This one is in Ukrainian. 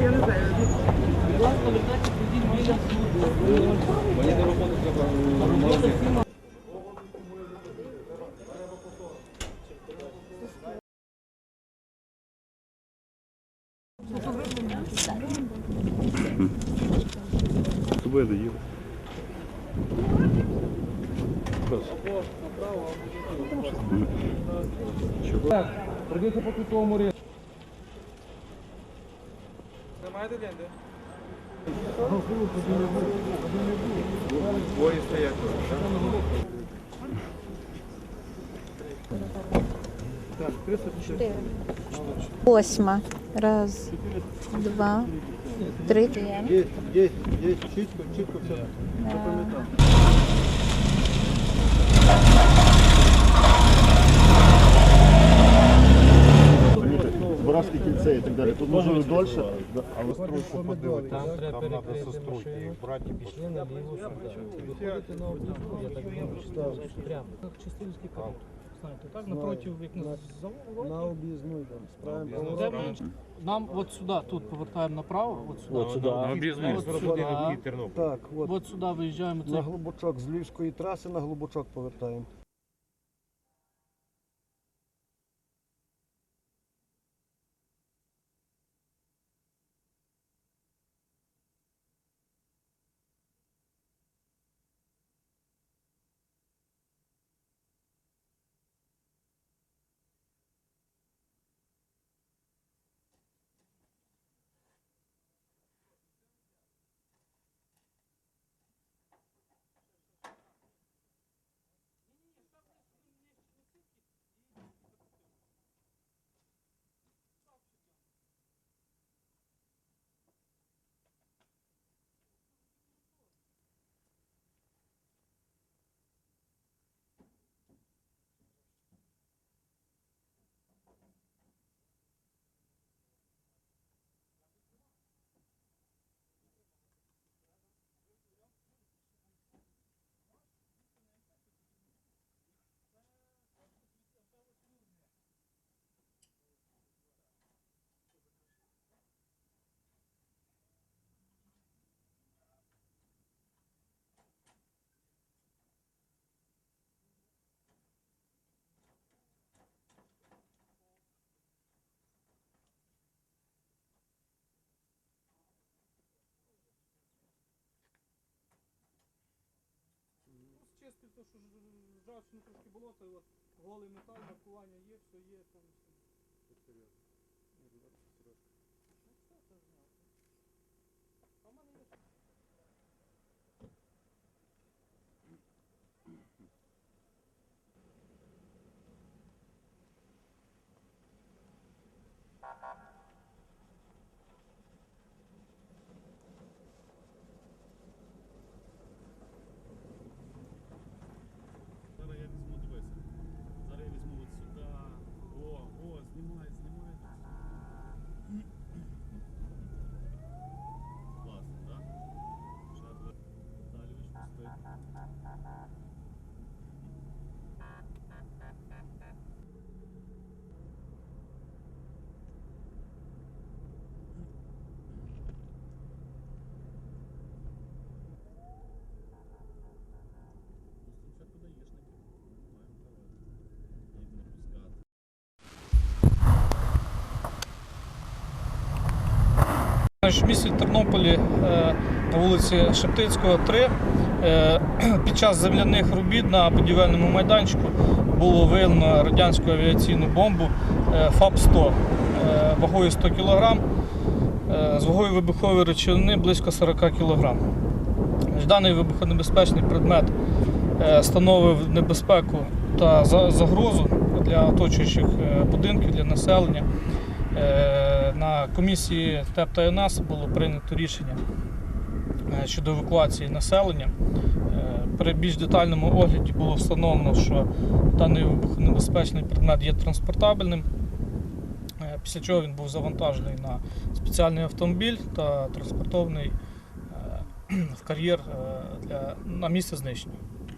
Я не знаю. Мені на роботу треба. З тобою доїду. Придеться по квітковому ринку. Не маєте деньги? Двоє стоять тут, Восьма. Раз, два, три. Є, є, є, чітко, чітко все запам'ятав. Кільце і так далі. Тут можливо дольше, але Стройку подивитися. Там треба перекрити машину, пішли наліво сюди. Виходите на обліку, я так думаю, що прямо. Як Чистильський парк. Знаєте, так, напротив, як на завод. Об'їзну йдемо, справимо Де ми? Нам от сюди, тут повертаємо направо, от сюди. От сюди. От сюди. Так, от, От сюди виїжджаємо. на Це глибочок, з Львівської траси на глибочок повертаємо. Чистив, то що жавчину трошки болото, голий метал, маркування є, все є, там все. в Наш місті Тернополі е, на вулиці Шептицького, 3. е, Під час земляних робіт на будівельному майданчику було виявлено радянську авіаційну бомбу е, ФАП-100 е, вагою 100 кг, з вагою вибухової речовини близько 40 кг. Даний вибухонебезпечний предмет становив небезпеку та загрозу для оточуючих будинків, для населення. Комісії ТЕП та ЮНАС було прийнято рішення е, щодо евакуації населення. Е, При більш детальному огляді було встановлено, що даний вибухонебезпечний предмет є транспортабельним. Е, Після чого він був завантажений на спеціальний автомобіль та транспортований в кар'єр на місце знищення.